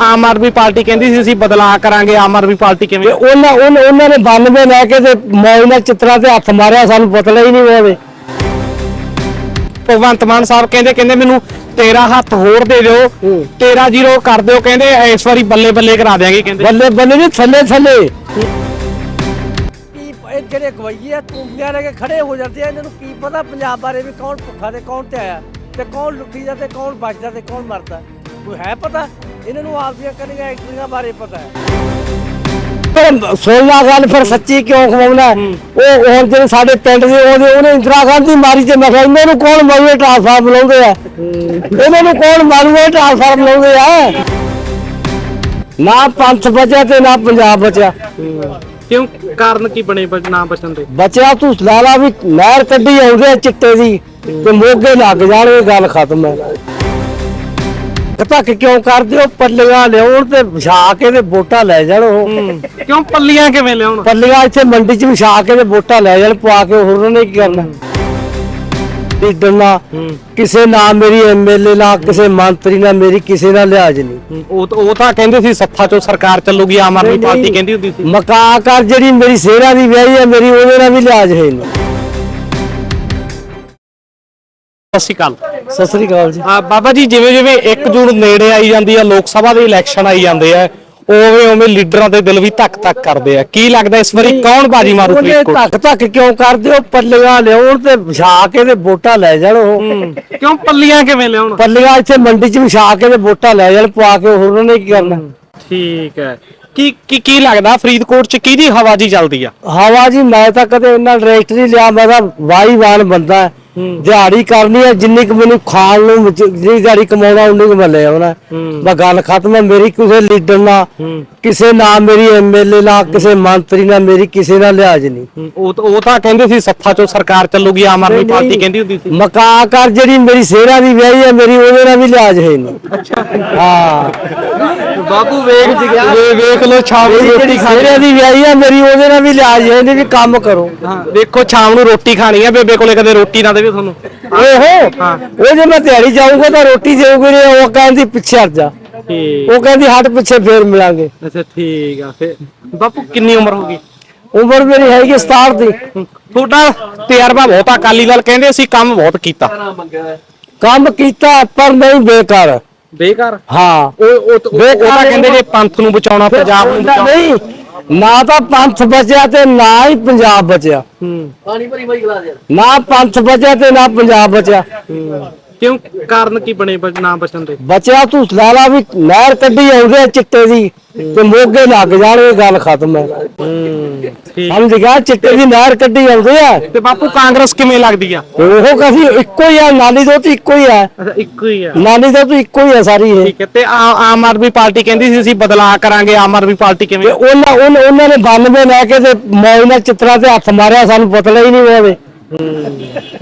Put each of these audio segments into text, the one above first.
Aam Aadmi party ਕਹਿੰਦੀ ਸੀ ਅਸੀਂ ਬਦਲਾਅ ਕਰਾਂਗੇ ਆਮ ਆਦਮੀ ਪਾਰਟੀ ਤੇ ਕਿਵੇਂ ਉਹਨਾਂ ਉਹਨਾਂ ਉਹਨਾਂ ਨੇ 92 ਲੈ ਕੇ ਤੇ ਮੌਜ ਨਾਲ ਚਿੱਤਰਾਂ ਤੇ ਹੱਥ ਮਾਰਿਆ ਸਾਨੂੰ ਪਤਾ ਹੀ ਨਹੀਂ ਹੋਵੇ ਭਗਵੰਤ ਮਾਨ ਸਾਹਿਬ ਕਹਿੰਦੇ ਕਹਿੰਦੇ ਮੈਨੂੰ ਤੇਰਾ ਹੱਥ ਹੋਰ ਦੇ ਦਿਓ ਤੇਰਾ ਜ਼ੀਰੋ ਕਰ ਦਿਓ ਕਹਿੰਦੇ ਇਸ ਵਾਰੀ ਬੱਲੇ ਬੱਲੇ ਕਰਾ ਦਿਆਂਗੇ ਕਹਿੰਦੇ। ਬੱਲੇ ਬੱਲੇ ਨਹੀਂ ਥੱਲੇ ਥੱਲੇ। ਕੀ ਇਹ ਜਿਹੜੇ ਗਵਈਏ ਆ ਤੂੰਬੀਆਂ ਲੈ ਕੇ ਖੜੇ ਹੋ ਜਾਂਦੇ ਆ ਇਹਨਾਂ ਨੂੰ ਕੀ ਪਤਾ ਪੰਜਾਬ ਬਾਰੇ ਵੀ ਕੌਣ ਭੁੱਖਾ ਤੇ ਕੌਣ ਧਿਆਇਆ ਤੇ ਕੌਣ ਲੁੱਟੀ ਦਾ ਤੇ ਕੌਣ ਬਚਦਾ ਤੇ ਕੌਣ ਮਰਦਾ। ਕੋਈ ਹੈ ਪਤਾ? ਇਹਨਾਂ ਨੂੰ ਆਪਦੀਆਂ ਕਨੀਆਂ ਐਕਟਰੀਆਂ ਬਾਰੇ ਪਤਾ ਹੈ। ਪਰ ਸੋਲਣਾ ਗੱਲ ਫਿਰ ਸੱਚੀ ਕਿਉਂ ਖਵਾਉਣਾ ਉਹ ਹੁਣ ਜਿਹੜੇ ਸਾਡੇ ਪਿੰਡ ਦੇ ਉਹਦੇ ਉਹਨੇ ਇੰਦਰਾ ਗਾਂਧੀ ਮਾਰੀ ਤੇ ਮੈਂ ਕਿਹਾ ਇਹਨਾਂ ਨੂੰ ਕੌਣ ਮਾਰੂਏ ਟ੍ਰਾਂਸਫਾਰਮ ਬੁਲਾਉਂਦੇ ਆ? ਇਹਨਾਂ ਨੂੰ ਕੌਣ ਮਾਰੂਏ ਟ੍ਰਾਂਸਫਾਰਮ ਬੁਲਾਉਂਦੇ ਆ? ਨਾ ਪੰਥ ਬਚਿਆ ਤੇ ਨਾ ਪੰਜਾਬ ਬਚਿਆ। ਕਿਉਂ? ਕਾਰਨ ਕੀ ਬਣੇ ਨਾ ਬਚਣ ਦੇ? ਬਚਿਆ ਤੂੰ ਲਾਲਾ ਵੀ ਨਹਿਰ ਕੱਢੀ ਆਉਂਦੇ ਚਿੱਟੇ ਦੀ ਤੇ ਮੋਗੇ ਲੱਗ ਜਾਣ ਇਹ ਗੱਲ ਖਤਮ ਹੈ। ਤੱਕ ਕਿਉਂ ਕਰਦੇ ਹੋ? ਪੱਲੀਆਂ ਲਿਆਉਣ ਤੇ ਵਿਛਾ ਕੇ ਤੇ ਵੋਟਾਂ ਲੈ ਜਾਣ ਉਹ। ਕਿਉਂ ਪੱਲੀਆਂ ਕਿਵੇਂ ਲਿਆਉਣ? ਪੱਲੀਆਂ ਇੱਥੇ ਮੰਡੀ 'ਚ ਵਿਛਾ ਕੇ ਤੇ ਵੋਟਾਂ ਲੈ ਜਾਣ ਪਵਾ ਕੇ ਹੋਰ ਉਹਨੇ ਕੀ ਕਰਨਾ? ਲੀਡਰ ਨਾ ਕਿਸੇ ਨਾਲ ਮੇਰੀ ਐਮਐਲਏ ਨਾਲ ਕਿਸੇ ਮੰਤਰੀ ਨਾਲ ਮੇਰੀ ਕਿਸੇ ਨਾਲ ਲਿਹਾਜ਼ ਨਹੀਂ। ਉਹ ਤਾਂ- ਉਹ ਤਾਂ ਕਹਿੰਦੇ ਸੀ ਸੱਥਾ ਚੋਂ ਸਰਕਾਰ ਚੱਲੂਗੀ ਆਮ ਆਦਮੀ ਨਹੀਂ, ਪਾਰਟੀ ਨਹੀਂ। ਕਹਿੰਦੀ ਹੁੰਦੀ ਸੀ। ਮਕਾ ਕਰ ਜਿਹੜੀ ਮੇਰੀ ਸੇਰਾ ਦੀ ਵਿਆਹੀ ਹੈ ਮੇਰੀ ਉਹਦੇ ਨਾਲ ਵੀ ਲਿਹਾਜ਼ ਹੈ ਨਹੀਂ। ਸਤਿ ਸ਼੍ਰੀ ਅਕਾਲ। ਸਤਿ ਸ੍ਰੀ ਅਕਾਲ ਜੀ। ਆ ਬਾਬਾ ਜੀ ਜਿਵੇਂ ਜਿਵੇਂ 1 ਜੂਨ ਨੇੜੇ ਆਈ ਜਾਂਦੀ ਆ ਲੋਕ ਸਭਾ ਦੇ ਇਲੈਕਸ਼ਨ ਆਈ ਜਾਂਦੇ ਆ ਉਵੇਂ ਉਵੇਂ ਲੀਡਰਾਂ ਦੇ ਦਿਲ ਵੀ ਧੱਕ ਧੱਕ ਕਰਦੇ ਆ। ਕੀ ਲੱਗਦਾ ਇਸ ਵਾਰੀ ਕੌਣ ਬਾਜੀ ਮਾਰੂ ਉਹਨੇ ਫਰੀਦਕੋਟ? ਧੱਕ ਧੱਕ ਕਿਉਂ ਕਰਦੇ ਹੋ? ਪੱਲੀਆਂ ਲਿਆਉਣ ਤੇ ਵਿਛਾ ਕੇ ਤੇ ਵੋਟਾਂ ਲੈ ਜਾਣ ਉਹ। ਕਿਉਂ ਪੱਲੀਆਂ ਕਿਵੇਂ ਲਿਆਉਣ? ਪੱਲੀਆਂ ਇੱਥੇ ਮੰਡੀ 'ਚ ਵਿਛਾ ਕੇ ਤੇ ਵੋਟਾਂ ਲੈ ਜਾਣ ਪਵਾ ਕੇ ਹੋਰ ਉਹਨੇ ਕੀ ਕਰਨਾ? ਠੀਕ ਹੈ। ਕੀ ਕੀ ਕੀ ਲੱਗਦਾ ਫਰੀਦਕੋਟ ਚ ਕਿਹਦੀ ਹਵਾ ਜੀ ਚੱਲਦੀ ਆ? ਹਵਾ ਜੀ ਮੈਂ ਤਾਂ ਕਦੇ ਇੰਨਾ ਡਾਇਰੈਕਟ ਨਹੀਂ ਲਿਆ ਮੈਂ ਤਾਂ ਵਾਹੀਵਾਨ ਬੰਦਾ। ਹੈ। ਦਿਹਾੜੀ ਕਰਨੀ ਹੈ ਜਿੰਨੀ ਕੁ ਮੈਨੂੰ ਖਾਣ ਨੂੰ ਜ- ਜਿੰਨੀ ਦਿਹਾੜੀ ਕਮਾਉਣਾ ਉਨੀ ਕੁ ਮੈਂ ਲੈ ਆਉਣਾ। ਬਸ ਗੱਲ ਖਤਮ ਹੈ ਮੇਰੀ ਕਿਸੇ ਲੀਡਰ ਨਾਲ ਕਿਸੇ ਨਾਲ ਮੇਰੀ ਐਮਐਲਏ ਨਾਲ ਕਿਸੇ ਮੰਤਰੀ ਨਾਲ ਮੇਰੀ ਕਿਸੇ ਨਾਲ ਲਿਹਾਜ਼ ਨਹੀਂ। ਉਹ ਤਾਂ- ਉਹ ਤਾਂ ਕਹਿੰਦੇ ਸੀ ਸੱਥਾ ਚੋਂ ਸਰਕਾਰ ਚੱਲੂਗੀ ਆਮ ਆਦਮੀ ਪਾਰਟੀ ਕਹਿੰਦੀ ਹੁੰਦੀ ਸੀ। ਮਕਾ ਕਰ ਜਿਹੜੀ ਮੇਰੀ ਸੇਰਾ ਦੀ ਵਿਆਹੀ ਹੈ ਮੇਰੀ ਉਹਦੇ ਨਾਲ ਵੀ ਲਿਹਾਜ਼ ਹੈ ਨਹੀਂ। ਹਾਂ। ਬਾਬੂ ਵੇਖ ਵੇ- ਵੇਖ ਲੋ ਸ਼ਾਮ ਨੂੰ ਮੇਰੀ ਰੋਟੀ ਜਿਹੜੀ ਸੇਰਾ ਦੀ ਵਿਆਹੀ ਹੈ ਮੇਰੀ ਉਹਦੇ ਨਾਲ ਵੀ ਲਿਹਾਜ਼ ਹੈ ਨਹੀਂ ਵੀ ਕੰਮ ਕਰੋ। ਹਾਂ। ਵੇਖੋ ਸ਼ਾਮ ਨੂੰ ਰੋਟੀ ਖਾਣੀ ਆ ਬੇਬੇ ਕੋਲੇ ਕਦੇ ਰੋਟੀ ਨਾ ਦੇਵੇ। ਤੁਹਾਨੂੰ। ਓਹੋ ਉਹ ਜੇ ਮੈਂ ਦਿਹਾੜੀ ਜਾਊਂਗਾ ਤਾਂ ਰੋਟੀ ਦੇਊਗੀ ਨਹੀਂ ਉਹ ਕਹਿੰਦੀ ਪਿੱਛੇ ਹਟ ਜਾ। ਠੀਕ। ਉਹ ਕਹਿੰਦੀ ਹਟ ਪਿੱਛੇ ਫੇਰ ਮਿਲਾਂਗੇ। ਅੱਛਾ ਠੀਕ ਆ ਫੇ ਬਾਪੂ ਕਿੰਨੀ ਉਮਰ ਹੋ ਗਈ? ਉਮਰ ਮੇਰੀ ਹੈਗੀ 67 ਦੀ। ਤੁਹਾਡਾ ਤਜਰਬਾ ਬਹੁਤ ਆ ਅਕਾਲੀ ਦਲ ਕਹਿੰਦੇ ਅਸੀਂ ਕੰਮ ਬਹੁਤ ਕੀਤਾ। ਕੰਮ ਕੀਤਾ ਪਰ ਨਹੀਂ ਬੇਕਾਰ। ਬੇਕਾਰ? ਹਾਂ। ਉਹ ਉਹ ਉਹ ਤਾਂ ਕਹਿੰਦੇ ਨੇ ਪੰਥ ਨੂੰ ਬਚਾਉਣਾ ਪੰਜਾਬ ਨੂੰ ਬਚਾਉਣਾ। ਨਹੀਂ। ਨਾ ਤਾਂ ਪੰਥ ਬਚਿਆ ਤੇ ਨਾ ਹੀ ਪੰਜਾਬ ਬਚਿਆ। ਹੂੰ। ਨਾ ਪੰਥ ਬਚਿਆ ਤੇ ਨਾ ਪੰਜਾਬ ਬਚਿਆ। ਕਿਉਂ? ਕਾਰਨ ਕੀ ਬਣੇ ਬ- ਨਾ ਬਚਣ ਦੇ? ਬਚਿਆ ਤੂੰ ਲਾਲਾ ਵੀ ਨਹਿਰ ਕੱਢੀ ਆਉਂਦੇ ਚਿੱਟੇ ਦੀ। ਤੇ ਮੋਗੇ ਲੱਗ ਜਾਣ ਇਹ ਗੱਲ ਖਤਮ ਹੈ। ਠੀਕ। ਸਮਝ ਗਿਆ? ਚਿੱਟੇ ਦੀ ਨਹਿਰ ਕੱਢੀ ਆਉਂਦੇ ਆ। ਤੇ ਬਾਪੂ ਕਾਂਗਰਸ ਕਿਵੇਂ ਲੱਗਦੀ ਆ? ਉਹ ਕਹੀ ਇੱਕੋ ਹੀ ਆ ਨਾਲੀ ਦੋ ਤੇ ਇੱਕੋ ਹੀ ਆ। ਅੱਛਾ ਇੱਕੋ ਹੀ ਆ। ਨਾਲੀ ਦੋ ਤੇ ਇੱਕੋ ਹੀ ਆ ਸਾਰੀ ਇਹ। ਠੀਕ ਹੈ ਤੇ ਆ- ਆਮ ਆਦਮੀ ਪਾਰਟੀ ਕਹਿੰਦੀ ਸੀ ਅਸੀਂ ਬਦਲਾਅ ਕਰਾਂਗੇ ਆਮ ਆਦਮੀ ਪਾਰਟੀ ਤੇ ਕਿਵੇਂ ਉਹਨਾਂ ਉਹਨਾਂ ਉਹਨਾਂ ਨੇ 92 ਲੈ ਕੇ ਤੇ ਮੌਜ ਨਾਲ ਚਿੱਤਰਾਂ ਤੇ ਹੱਥ ਮਾਰਿਆ ਸਾਨੂੰ ਪਤਾ ਹੀ ਨਹੀਂ ਹੋਵੇ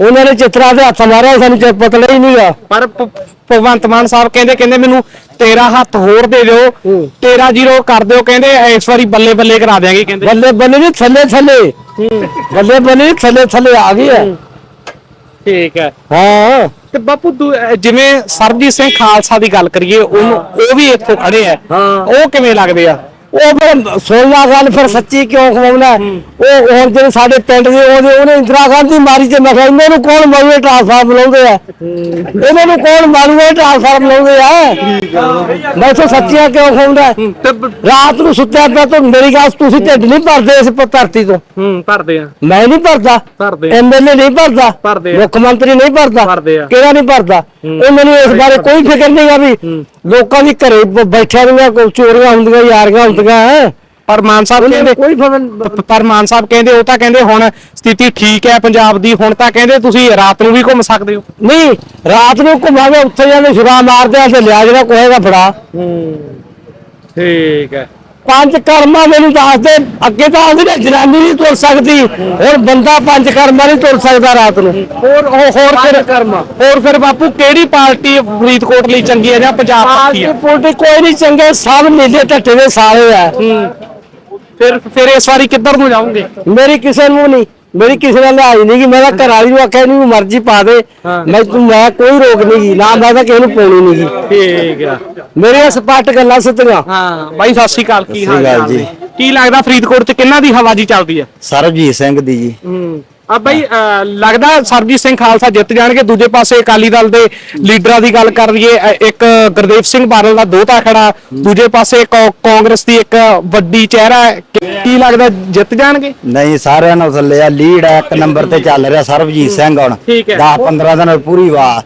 ਉਹਨਾਂ ਨੇ ਚਿੱਤਰਾਂ ਤੇ ਹੱਥ ਮਾਰਿਆ ਸਾਨੂੰ ਚ- ਪਤਾ ਹੀ ਨਹੀਂਗਾ ਪਰ ਭ- ਭਗਵੰਤ ਮਾਨ ਸਾਹਿਬ ਕਹਿੰਦੇ ਕਹਿੰਦੇ ਮੈਨੂੰ ਤੇਰਾ ਹੱਥ ਹੋਰ ਦੇ ਦਿਓ ਤੇਰਾ ਜ਼ੀਰੋ ਕਰ ਦਿਓ ਕਹਿੰਦੇ ਇਸ ਵਾਰੀ ਬੱਲੇ ਬੱਲੇ ਕਰਾ ਦਿਆਂਗੇ ਕਹਿੰਦੇ। ਬੱਲੇ ਬੱਲੇ ਨਹੀਂ ਥੱਲੇ ਥੱਲੇ। ਬੱਲੇ ਬੱਲੇ ਥੱਲੇ ਥੱਲੇ ਆ ਗਈ ਹੈ। ਠੀਕ ਹੈ। ਹਾਂ। ਤੇ ਬਾਪੂ ਜਿਵੇਂ ਸਰਬਜੀਤ ਸਿੰਘ ਖਾਲਸਾ ਦੀ ਗੱਲ ਕਰੀਏ ਉਹਨੂੰ ਉਹ ਵੀ ਇੱਥੋਂ ਖੜੇ ਆ। ਹਾਂ। ਉਹ ਕਿਵੇਂ ਲੱਗਦੇ ਆ? ਉਹ ਫਿਰ ਸੋਲਣਾ ਗੱਲ ਫਿਰ ਸੱਚੀ ਕਿਉਂ ਖਵਾਉਣਾ ਉਹ ਹੁਣ ਜਿਹੜੇ ਸਾਡੇ ਪਿੰਡ ਦੇ ਉਹਦੇ ਉਹਨੇ ਇੰਦਰਾ ਗਾਂਧੀ ਮਾਰੀ ਤੇ ਮੈਂ ਕਿਹਾ ਇਹਨਾਂ ਨੂੰ ਕੌਣ ਮਾਰੂਏ ਟ੍ਰਾਂਸਫਾਰਮ ਬੁਲਾਉਂਦੇ ਆ? ਇਹਨਾਂ ਨੂੰ ਕੌਣ ਮਾਰੂਏ ਟ੍ਰਾਂਸਫਾਰਮ ਬੁਲਾਉਂਦੇ ਆ? ਮੈਂ ਤਾਂ ਸੱਚੀਆਂ ਕਿਉਂ ਖਵਾਉਂਦਾ? ਰਾਤ ਨੂੰ ਸੁੱਤਿਆ ਪਿਆ ਤਾਂ ਮੇਰੀ ਗੱਲ ਤੁਸੀਂ ਢਿੱਡ ਨਹੀਂ ਭਰਦੇ ਇਸ ਧਰਤੀ ਤੋਂ। ਹੂੰ ਭਰਦੇ ਆ। ਮੈਂ ਨਹੀਂ ਭਰਦਾ। ਭਰਦੇ ਐਮਐਲਏ ਨਹੀਂ ਭਰਦਾ। ਮੁੱਖ ਮੰਤਰੀ ਨਹੀਂ ਭਰਦਾ। ਕਿਹੜਾ ਨਹੀਂ ਭਰਦਾ? ਉਹਨਾਂ ਨੂੰ ਇਸ ਬਾਰੇ ਕੋਈ ਫਿਕਰ ਨਹੀਂਗਾ ਵੀ ਲੋਕਾਂ ਦੀ ਘਰੇ ਬੈਠਿਆਂ ਦੀਆਂ ਕੋਈ ਚੋਰੀਆਂ ਹੁੰਦੀਆਂ ਯਾਰੀਆਂ ਹੁੰਦੀਆਂ ਹੈਂ। ਪਰ ਮਾਨ ਸਾਹਿਬ ਕਹਿੰਦੇ ਕੋਈ ਪ- ਪਰ ਮਾਨ ਸਾਹਿਬ ਕਹਿੰਦੇ ਉਹ ਤਾਂ ਕਹਿੰਦੇ ਹੁਣ ਸਥਿਤੀ ਠੀਕ ਹੈ ਪੰਜਾਬ ਦੀ ਹੁਣ ਤਾਂ ਕਹਿੰਦੇ ਤੁਸੀਂ ਰਾਤ ਨੂੰ ਵੀ ਘੁੰਮ ਸਕਦੇ ਹੋ। ਨਹੀਂ ਰਾਤ ਨੂੰ ਘੁੰਮਾਵੇ ਉੱਥੇ ਜਾਂਦੇ ਸ਼ੁਰਾ ਮਾਰਦੇ ਆ ਤੇ ਲਿਆ ਜਿਹੜਾ ਕੋਹੇਗਾ ਫੜਾ। ਠੀਕ ਹੈ। ਪੰਜ ਕਰਮਾਂ ਮੈਨੂੰ ਦੱਸ ਦੇ ਅੱਗੇ ਤਾਂ ਆਂਦੇ ਜਨਾਨੀ ਨਹੀਂ ਤੁਰ ਸਕਦੀ। ਹੁਣ ਬੰਦਾ ਪੰਜ ਕਰਮਾਂ ਨਹੀਂ ਤੁਰ ਸਕਦਾ ਰਾਤ ਨੂੰ। ਹੋਰ ਹੋਰ ਫਿਰ ਕਰਮਾ। ਹੋਰ ਫਿਰ ਬਾਪੂ ਕਿਹੜੀ ਪਾਰਟੀ ਫਰੀਦਕੋਟ ਲਈ ਚੰਗੀ ਹੈ ਜਾਂ ਪੰਜਾਬ ਪਾਰਟੀ ਪੁਲਟੀ ਕੋਈ ਨਹੀਂ ਚੰਗੇ ਸਭ ਨੀਲੇ ਢੱਟੇ ਦੇ ਸਾਲੇ ਆ। ਫਿਰ ਫਿਰ ਇਸ ਵਾਰੀ ਕਿੱਧਰ ਨੂੰ ਜਾਓਗੇ? ਮੇਰੀ ਕਿਸੇ ਨੂੰ ਨਹੀਂ ਮੇਰੀ ਕਿਸੇ ਨਾਲ ਲਿਹਾਜ਼ ਨਹੀਂ ਕਿ ਮੈਂ ਤਾਂ ਘਰ ਵਾਲੀ ਨੂੰ ਆਖਿਆ ਇਹਨੂੰ ਮਰਜ਼ੀ ਪਾ ਦੇ। ਮੈਂ ਤੂੰ ਮੈਂ ਕੋਈ ਰੋਕ ਨਹੀਂ ਨਾ ਮੈਂ ਤਾਂ ਕਿਸੇ ਨੂੰ ਪਾਉਣੀ ਨਹੀਂ ਠੀਕ ਆ। ਮੇਰੀਆਂ ਸਪੱਟ ਗੱਲਾਂ ਸੁਤੀਆਂ ਹਾਂ ਬਾਈ ਸਤਿ ਸ਼੍ਰੀ ਅਕਾਲ। ਕੀ ਹਾਲ ਚਾਲ ਜੀ। ਕੀ ਲੱਗਦਾ ਫਰੀਦਕੋਟ 'ਚ ਕਿੰਨਾ ਦੀ ਹਵਾ ਜੀ ਚੱਲਦੀ ਹੈ ਸਰਬਜੀਤ ਸਿੰਘ ਦੀ ਜੀ। ਹੂੰ। ਆ ਬਾਈ ਲੱਗਦਾ ਸਰਬਜੀਤ ਸਿੰਘ ਖਾਲਸਾ ਜਿੱਤ ਜਾਣਗੇ? ਦੂਜੇ ਪਾਸੇ ਅਕਾਲੀ ਦਲ ਦੇ ਲੀਡਰਾਂ ਦੀ ਗੱਲ ਕਰ ਲਈਏ ਇੱਕ ਗੁਰਦੇਵ ਸਿੰਘ ਬਾਦਲ ਦਾ ਦੋਤਾ ਖੜਾ। ਦੂਜੇ ਪਾਸੇ ਕਾਂਗਰਸ ਦੀ ਇੱਕ ਵੱਡੀ ਚਿਹਰਾ ਕੀ ਲੱਗਦਾ ਜਿੱਤ ਜਾਣਗੇ? ਨਹੀਂ ਸਾਰਿਆਂ ਨੂੰ ਥੱਲੇ ਆ। ਲੀਡ ਆ ਇੱਕ ਨੰਬਰ ਤੇ ਚੱਲ ਰਿਹਾ ਸਰਬਜੀਤ ਸਿੰਘ ਹੁਣ। ਠੀਕ ਹੈ। 10 15 ਦਿਨ ਪੂਰੀ ਵਾਹ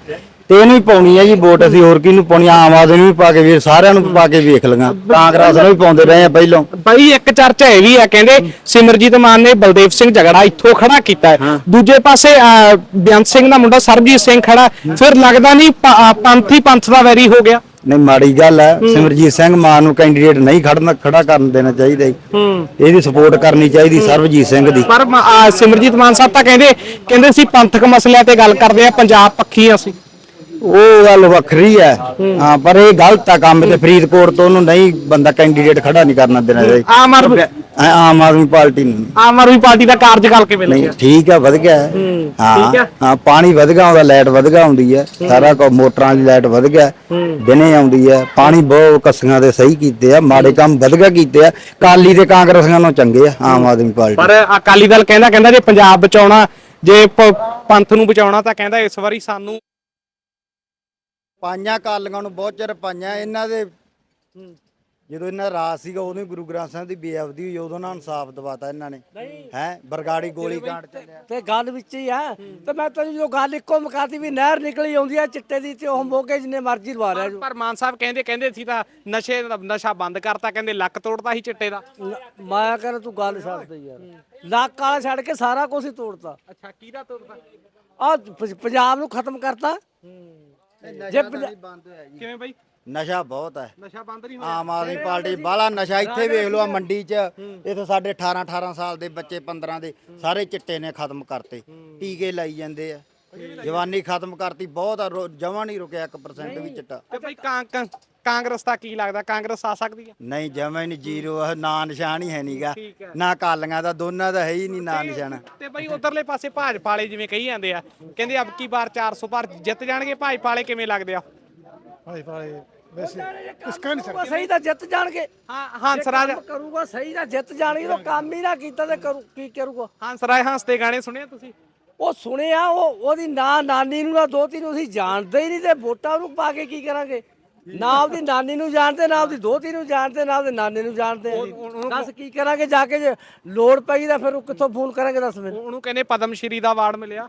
ਤੇ ਇਹਨੂੰ ਹੀ ਪਾਉਣੀ ਹੈ ਜੀ ਵੋਟ ਅਸੀਂ ਹੋਰ ਕਿਹਨੂੰ ਪਾਉਣੀ ਆ? ਆਮ ਆਦਮੀ ਨੂੰ ਵੀ ਪਾ ਕੇ ਵੀ ਸਾਰਿਆਂ ਨੂੰ ਪਾ ਕੇ ਵੇਖ ਲਈਆਂ। ਕਾਂਗਰਸ ਨੂੰ ਵੀ ਪਾਉਂਦੇ ਰਹੇ ਆ ਪਹਿਲੋਂ। ਬਾਈ ਇੱਕ ਚਰਚਾ ਇਹ ਵੀ ਹੈ ਕਹਿੰਦੇ ਸਿਮਰਜੀਤ ਮਾਨ ਨੇ ਬਲਦੇਵ ਸਿੰਘ ਝਗੜਾ ਇੱਥੋਂ ਖੜਾ ਕੀਤਾ ਹੈ। ਦੂਜੇ ਪਾਸੇ ਅਹ, ਬੇਅੰਤ ਸਿੰਘ ਦਾ ਮੁੰਡਾ ਸਰਬਜੀਤ ਸਿੰਘ ਖੜਾ। ਫਿਰ ਲੱਗਦਾ ਨਹੀਂ ਪ- ਅਹ, ਪੰਥ ਪੰਥ ਦਾ ਵੈਰੀ ਹੋ ਗਿਆ। ਨਹੀਂ ਮਾੜੀ ਗੱਲ ਹੈ। ਸਿਮਰਜੀਤ ਸਿੰਘ ਮਾਨ ਨੂੰ ਕੈਂਡੀਡੇਟ ਨਹੀਂ ਖੜਨਾ ਖੜਾ ਕਰਨ ਦੇਣਾ ਚਾਹੀਦਾ ਜੀ। ਇਹਦੀ ਸਪੋਰਟ ਕਰਨੀ ਚਾਹੀਦੀ ਸਰਬਜੀਤ ਸਿੰਘ ਦੀ। ਪਰ ਮ- ਅਹ, ਸਿਮਰਜੀਤ ਮਾਨ ਸਾਹਿਬ ਤਾਂ ਕਹਿੰਦੇ ਕਹਿੰਦੇ ਸੀ ਪੰਥਕ ਮਸਲਿਆਂ ਤੇ ਗੱਲ ਕਰਦੇ ਆ ਪੰਜਾਬ ਪੱਖੀ ਅਸੀਂ। ਉਹ ਗੱਲ ਵੱਖਰੀ ਹੈ। ਹਾਂ। ਪਰ ਇਹ ਗਲਤ ਆ ਕੰਮ ਤੇ ਫਰੀਦਕੋਟ ਤੋਂ ਉਹਨੂੰ ਨਹੀਂ ਬੰਦਾ ਕੈਂਡੀਡੇਟ ਖੜਾ ਨਹੀਂ ਕਰਨਾ ਦੇਣਾ ਚਾਹੀਦਾ। ਆਮ ਆਦਮੀ ਆਮ ਆਦਮੀ ਪਾਰਟੀ ਨੂੰ ਆਮ ਆਦਮੀ ਪਾਰਟੀ ਦਾ ਕਾਰਜਕਾਲ ਕਿਵੇਂ ਨਹੀਂ ਲੱਗਿਆ ਠੀਕ ਆ ਵਧ ਗਿਆ ਹੈ। ਹਾਂ। ਹਾਂ ਪਾਣੀ ਵਧ ਗਿਆ ਆਉਂਦਾ ਲਾਈਟ ਵਧ ਗਿਆ ਆਉਂਦੀ ਹੈ। ਸਾਰਾ ਕੋ ਮੋਟਰਾਂ ਦੀ ਲਾਈਟ ਵਧ ਗਿਆ ਦਿਨੇ ਆਉਂਦੀ ਹੈ। ਪਾਣੀ ਬਹੁਤ ਕਸੀਆਂ ਦੇ ਸਹੀ ਕੀਤੇ ਆ ਮਾੜੇ ਕੰਮ ਵਧ ਗਿਆ ਕੀਤੇ ਆ। ਕਾਲੀ ਤੇ ਕਾਂਗਰਸੀਆਂ ਨੂੰ ਚੰਗੇ ਆ ਆਮ ਆਦਮੀ ਪਾਰਟੀ। ਪਰ ਅਕਾਲੀ ਦਲ ਕਹਿੰਦਾ ਕਹਿੰਦਾ ਜੇ ਪੰਜਾਬ ਬਚਾਉਣਾ ਜੇ ਪ- ਪੰਥ ਨੂੰ ਬਚਾਉਣਾ ਤਾਂ ਕਹਿੰਦਾ ਇਸ ਵਾਰੀ ਸਾਨੂੰ ਪਾਈਆਂ ਕਾਲੀਆਂ ਨੂੰ ਬਹੁਤ ਚਿਰ ਪਾਈਆਂ ਇਹਨਾਂ ਦੇ ਜਦੋਂ ਇਹਨਾਂ ਦਾ ਰਾਜ ਸੀਗਾ ਉਦੋਂ ਹੀ ਗੁਰੂ ਗ੍ਰੰਥ ਸਾਹਿਬ ਦੀ ਬੇਅਬਦੀ ਹੋਈ ਉਦੋਂ ਨਾਲ ਇਨਸਾਫ ਦਵਾਤਾ ਇਹਨਾਂ ਨੇ। ਹੈ? ਬਰਗਾੜੀ ਗੋਲੀ ਕਾਂਡ ਚੱਲਿਆ। ਤੇ ਗੱਲ ਵਿੱਚ ਹੀ ਆ ਤੇ ਮੈਂ ਤੈਨੂੰ ਜੋ ਗੱਲ ਇੱਕੋ ਮੁਕਾਤੀ ਵੀ ਨਹਿਰ ਨਿਕਲੀ ਆਉਂਦੀ ਆ ਚਿੱਟੇ ਦੀ ਤੇ ਉਹ ਮੋਗੇ ਜਿੰਨੇ ਮਰਜ਼ੀ ਲਵਾ ਲਿਆ ਪਰ ਮਾਨ ਸਾਹਿਬ ਕਹਿੰਦੇ ਕਹਿੰਦੇ ਸੀ ਤਾਂ ਨਸ਼ੇ ਦਾ ਨਸ਼ਾ ਬੰਦ ਕਰਤਾ ਕਹਿੰਦੇ ਲੱਕ ਤੋੜਤਾ ਸੀ ਚਿੱਟੇ ਦਾ। ਨ- ਮੈਂ ਕਹਿੰਦਾ ਤੂੰ ਗੱਲ ਛੱਡ ਦੇ ਯਾਰ। ਲੱਕ ਵਾਲਾ ਛੱਡ ਕੇ ਸਾਰਾ ਕੁਝ ਹੀ ਤੋੜਤਾ। ਅੱਛਾ ਕਿਹਦਾ ਤੋੜਤਾ? ਆ ਪੰਜਾਬ ਨੂੰ ਖਤਮ ਕਰਤਾ। ਜੇ ਪੰਜਾ- ਕਿਵੇਂ ਬਾਈ? ਨਸ਼ਾ ਬਹੁਤ ਹੈ। ਨਸ਼ਾ ਬੰਦ ਨਹੀਂ ਆਮ ਆਦਮੀ ਪਾਰਟੀ ਬਾਲਾ ਨਸ਼ਾ ਇੱਥੇ ਵੇਖ ਲਓ ਆਹ ਮੰਡੀ 'ਚ ਇੱਥੇ ਸਾਡੇ 18 18 ਸਾਲ ਦੇ ਬੱਚੇ 15 ਦੇ ਸਾਰੇ ਚਿੱਟੇ ਨੇ ਖਤਮ ਕਰਤੇ। ਟੀਕੇ ਲਾਈ ਜਾਂਦੇ ਆ। ਜਵਾਨੀ ਖਤਮ ਕਰਤੀ ਬਹੁਤ ਜਮਾਂ ਨਹੀਂ ਰੁਕਿਆ 1% ਵੀ ਚਿੱਟਾ। ਤੇ ਬਾਈ ਕਾਂ- ਕਾਂ- ਕਾਂਗਰਸ ਦਾ ਕੀ ਲੱਗਦਾ? ਕਾਂਗਰਸ ਆ ਸਕਦੀ ਹੈ ਨਹੀਂ ਜਮਾਂ ਹੀ ਨਹੀਂ ਜ਼ੀਰੋ ਆ ਨਾਂ ਨਿਸ਼ਾਨ ਹੀ ਹੈ ਨਹੀਂਗਾ ਠੀਕ ਹੈ। ਨਾ ਕਾਲੀਆਂ ਦਾ ਦੋਨਾਂ ਦਾ ਹੈ ਹੀ ਨਹੀਂ ਨਾਂ ਨਿਸ਼ਾਨ। ਤੇ ਬਾਈ ਉਧਰਲੇ ਪਾਸੇ ਭਾਜਪਾ ਵਾਲੇ ਜਿਵੇਂ ਕਹੀ ਜਾਂਦੇ ਆ ਕਹਿੰਦੇ ਅਬ ਕੀ ਵਾਰ 400 ਪਰ ਜਿੱਤ ਜਾਣਗੇ? ਭਾਜਪਾ ਵਾਲੇ ਕਿਵੇਂ ਲੱਗਦੇ ਆ? ਕਰੂਗਾ ਸਹੀ ਤਾਂ ਜਿੱਤ ਜਾਣਗੇ। ਹਾਂ ਹੰਸਰਾਜ ਕੰਮ ਕਰੂਗਾ ਸਹੀ ਤਾਂ ਜਿੱਤ ਜਾਣਗੇ ਉਹ ਕੰਮ ਹੀ ਨਾ ਕੀਤਾ ਤੇ ਕਰੂ ਕੀ ਕਰੂਗਾ? ਹੰਸਰਾਜ ਹੰਸ ਦੇ ਗਾਣੇ ਸੁਣਿਆ ਤੁਸੀਂ? ਉਹ ਸੁਣਿਆ ਉਹ ਉਹਦੀ ਨਾ ਨਾਨੀ ਨੂੰ ਨਾ ਦੋਤੀ ਨੂੰ ਅਸੀਂ ਜਾਣਦੇ ਹੀ ਨਹੀਂ ਤੇ ਵੋਟਾਂ ਨੂੰ ਪਾ ਕੇ ਕੀ ਕਰਾਂਗੇ? ਨਾ ਉਹਦੀ ਨਾਨੀ ਨੂੰ ਜਾਣਦੇ ਨਾ ਉਹਦੀ ਦੋਤੀ ਨੂੰ ਜਾਣਦੇ ਨਾ ਉਹਦੇ ਨਾਨੇ ਨੂੰ ਜਾਣਦੇ। ਦੱਸ ਕੀ ਕਰਾਂਗੇ ਜਾ ਕੇ ਜੇ ਲੋੜ ਪਈ ਤਾਂ ਫਿਰ ਉਹ ਕਿੱਥੋਂ ਫੋਨ ਕਰਾਂਗੇ ਦੱਸ ਮੈਨੂੰ। ਉਹਨੂੰ ਕਹਿੰਦੇ ਪਦਮ ਸ਼੍ਰੀ ਦਾ ਅਵਾਰਡ ਮਿਲਿਆ।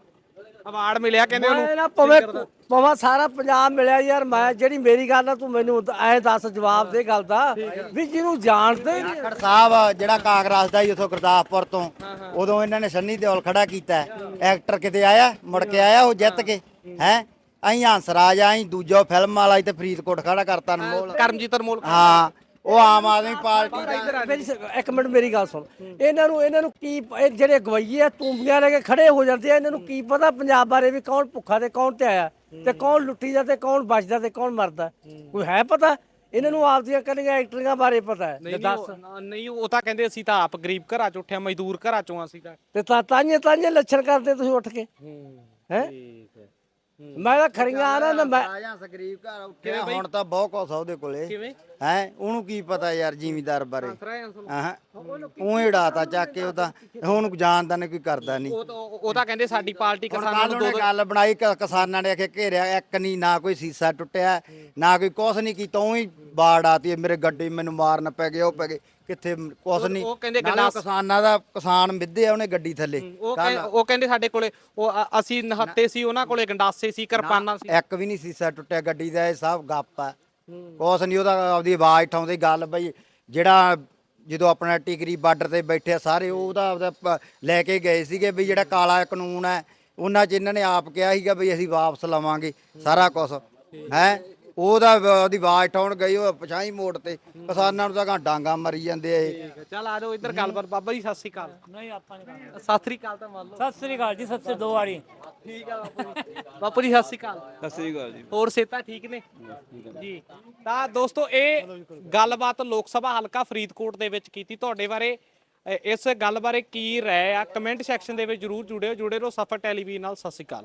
ਅਵਾਰਡ ਮਿਲਿਆ ਕਹਿੰਦੇ ਮੈਂ ਉਹਨੂੰ। ਨਾ ਪਵੇਂ ਪਵਾਂ ਸਾਰਾ ਪੰਜਾਬ ਮਿਲਿਆ ਯਾਰ ਮੈਂ ਜਿਹੜੀ ਮੇਰੀ ਗੱਲ ਆ ਤੂੰ ਮੈਨੂੰ ਐ ਦੱਸ ਜਵਾਬ ਦੇ ਗੱਲ ਦਾ ਵੀ ਜਿਹਨੂੰ ਜਾਣਦੇ ਹੀ ਨਹੀਂ ਖੜ ਸਾਹਿਬ ਜਿਹੜਾ ਕਾਂਗਰਸ ਦਾ ਹੀ ਉਥੋਂ ਗੁਰਦਾਸਪੁਰ ਤੋਂ ਉਦੋਂ ਇਹਨਾਂ ਨੇ ਸੰਨੀ ਦਿਓਲ ਖੜਾ ਕੀਤਾ। ਐਕਟਰ ਕਿਤੇ ਆਇਆ ਮੁੜ ਕੇ ਆਇਆ ਉਹ ਜਿੱਤ ਕੇ ਹੈ? ਅਹੀਂ ਹੰਸਰਾਜ ਆਈ ਦੂਜਾ ਫਿਲਮ ਵਾਲਾ ਤੇ ਫਰੀਦਕੋਟ ਖੜਾ ਕਰਤਾ ਅਨਮੋਲ ਕਰਮਜੀਤ ਅਨਮੋਲ ਹਾਂ ਉਹ ਆਮ ਆਦਮੀ ਪਾਰਟੀ ਦਾ। ਮੇਰੀ ਸ- ਇੱਕ ਮਿੰਟ ਮੇਰੀ ਗੱਲ ਸੁਣ। ਇਹਨਾਂ ਨੂੰ ਇਹਨਾਂ ਨੂੰ ਕੀ ਪ- ਇਹ ਜਿਹੜੇ ਗਵਈਏ ਆ ਤੂੰਬੀਆਂ ਲੈ ਕੇ ਖੜੇ ਹੋ ਜਾਂਦੇ ਆ ਇਹਨਾਂ ਨੂੰ ਕੀ ਪਤਾ ਪੰਜਾਬ ਬਾਰੇ ਵੀ ਕੌਣ ਭੁੱਖਾ ਤੇ ਕੌਣ ਧਿਆਇਆ ਤੇ ਕੌਣ ਲੁੱਟੀ ਦਾ ਤੇ ਕੌਣ ਬਚਦਾ ਤੇ ਕੌਣ ਮਰਦਾ। ਕੋਈ ਹੈ ਪਤਾ? ਇਹਨਾਂ ਨੂੰ ਆਪਦੀਆਂ ਕਲੀਆਂ ਐਕਟਰੀਆਂ ਬਾਰੇ ਪਤਾ ਹੈ। ਤੇ ਨਹੀਂ ਦੱਸ ਉਹ- ਨਹੀਂ ਉਹ ਤਾਂ ਕਹਿੰਦੇ ਅਸੀਂ ਤਾਂ ਆਪ ਗਰੀਬ ਘਰਾਂ ਚ ਉੱਠਿਆ ਮਜ਼ਦੂਰ ਘਰਾਂ ਚੋਂ ਅਸੀਂ ਤਾਂ। ਤੇ ਤਾਂ ਤਾਂਝੇ ਤਾਂਝੇ ਲੱਛਣ ਕਰਦੇ ਤੁਸੀਂ ਉੱਠ ਕੇ। ਹੈ। ਮੈਂ ਤਾਂ ਖਰੀਆਂ ਆ ਨਾ ਨਾ ਮੈਂ ਆਇਆ ਸਗਰੀਬ ਘਰ ਉੱਠਿਆ ਹੁਣ ਤਾਂ ਬਹੁਤ ਕੁਛ ਆ ਉਹਦੇ ਕੋਲੇ। ਕਿਵੇਂ? ਹੈ? ਉਹਨੂੰ ਕੀ ਪਤਾ ਯਾਰ ਜ਼ਿਮੀਦਾਰ ਬਾਰੇ। ਹਾਂ ਉਹ ਉਡਾਤਾ ਚੱਕ ਕੇ ਉਹ ਤਾਂ ਹੁਣ ਜਾਣਦਾ ਨਹੀਂ ਕੋਈ ਕਰਦਾ ਨਹੀਂ। ਉਹ ਤਾਂ ਉਹ ਉਹ ਤਾਂ ਕਹਿੰਦੇ ਸਾਡੀ ਪਾਰਟੀ ਕਿਸਾਨਾਂ ਨੂੰ ਦੋ ਉਹਨੇ ਗੱਲ ਬਣਾਈ ਕਿ ਕਿਸਾਨਾਂ ਨੇ ਆਖੇ ਘੇਰਿਆ ਇੱਕ ਨਹੀਂ ਨਾ ਕੋਈ ਸੀਸਾ ਟੁੱਟਿਆ ਨਾ ਕੋਈ ਕੁਛ ਨਹੀਂ ਕੀਤਾ ਉਹੀ ਬਾੜ ਆਤੀ ਮੇਰੇ ਗੱਡੀ ਮੈਨੂੰ ਮਾਰਨ ਪੈ ਗਏ ਉਹ ਪੈ ਗਏ। ਕਿੱਥੇ ਕੁਛ ਨਹੀਂ ਉਹ ਕਹਿੰਦੇ ਨਾਲੇ ਕਿਸਾਨਾਂ ਦਾ ਕਿਸਾਨ ਮਿੱਧੇ ਆ ਉਹਨੇ ਗੱਡੀ ਥੱਲੇ। ਉਹ ਕਹਿ- ਉਹ ਕਹਿੰਦੇ ਸਾਡੇ ਕੋਲੇ ਉਹ ਅ- ਅਸੀਂ ਨਹੱਤੇ ਸੀ ਉਹਨਾਂ ਕੋਲੇ ਗੰਡਾਸੇ ਸੀ ਕਿਰਪਾਨਾਂ ਸੀ। ਇੱਕ ਵੀ ਨਹੀਂ ਸੀਸਾ ਟੁੱਟਿਆ ਗੱਡੀ ਦਾ ਇਹ ਸਭ ਗੱਪ ਆ। ਕੁਛ ਨਹੀਂ ਉਹਦਾ ਆਪਦੀ ਆਵਾਜ਼ ਠਾਉਂਦੇ ਗੱਲ ਬਈ ਜਿਹੜਾ ਜਦੋਂ ਆਪਣਾ ਟਿਕਰੀ ਬਾਰਡਰ ਤੇ ਬੈਠੇ ਆ ਸਾਰੇ ਉਹਦਾ ਆਪਦਾ ਪ- ਲੈ ਕੇ ਗਏ ਸੀਗੇ ਵੀ ਜਿਹੜਾ ਕਾਲਾ ਕਾਨੂੰਨ ਹੈ ਉਹਨਾਂ 'ਚ ਇਹਨਾਂ ਨੇ ਆਪ ਕਿਹਾ ਸੀਗਾ ਵੀ ਅਸੀਂ ਵਾਪਸ ਲਵਾਂਗੇ ਸਾਰਾ ਕੁਝ ਹੈ? ਉਹਦਾ ਉਹਦੀ ਆਵਾਜ਼ ਠਾਉਣ ਗਈ ਉਹ ਪਛਾਈ ਮੋੜ ਤੇ। ਕਿਸਾਨਾਂ ਨੂੰ ਤਾਂ ਡਾਂਗਾ ਮਰੀ ਜਾਂਦੇ ਆ ਇਹ। ਚੱਲ ਆ ਜਾਓ ਇੱਧਰ ਗੱਲਬਾਤ। ਬਾਬਾ ਜੀ ਸਤਿ ਸ੍ਰੀ ਅਕਾਲ। ਨਹੀਂ ਆਪਾਂ ਨਹੀਂ ਸਤਿ ਸ੍ਰੀ ਅਕਾਲ ਤਾਂ ਮੰਨ ਲਓ। ਸਤਿ ਸ੍ਰੀ ਅਕਾਲ ਜੀ ਸਤਿ ਸ੍ਰੀ ਦੋ ਵਾਰੀ। ਠੀਕ ਆ ਬਾਪੂ ਜੀ। ਬਾਪੂ ਜੀ ਸਤਿ ਸ੍ਰੀ ਅਕਾਲ। ਸਤਿ ਸ੍ਰੀ ਅਕਾਲ ਜੀ। ਹੋਰ ਸੇਤਾ ਠੀਕ ਨੇ? ਜੀ। ਤਾਂ ਦੋਸਤੋ ਇਹ ਗੱਲਬਾਤ ਲੋਕ ਸਭਾ ਹਲਕਾ ਫਰੀਦਕੋਟ ਦੇ ਵਿੱਚ ਕੀਤੀ। ਤੁਹਾਡੇ ਬਾਰੇ ਇਸ ਗੱਲ ਬਾਰੇ ਕੀ ਰਾਏ ਆ? ਕਮੈਂਟ ਸੈਕਸ਼ਨ ਦੇ ਵਿੱਚ ਜਰੂਰ ਜੁੜਿਓ। ਜੁੜੇ ਰਹੋ ਸਫਰ ਟੈਲੀਵਿਜ਼ਨ ਨਾਲ। ਸਤਿ ਸ੍ਰੀ ਅਕਾਲ।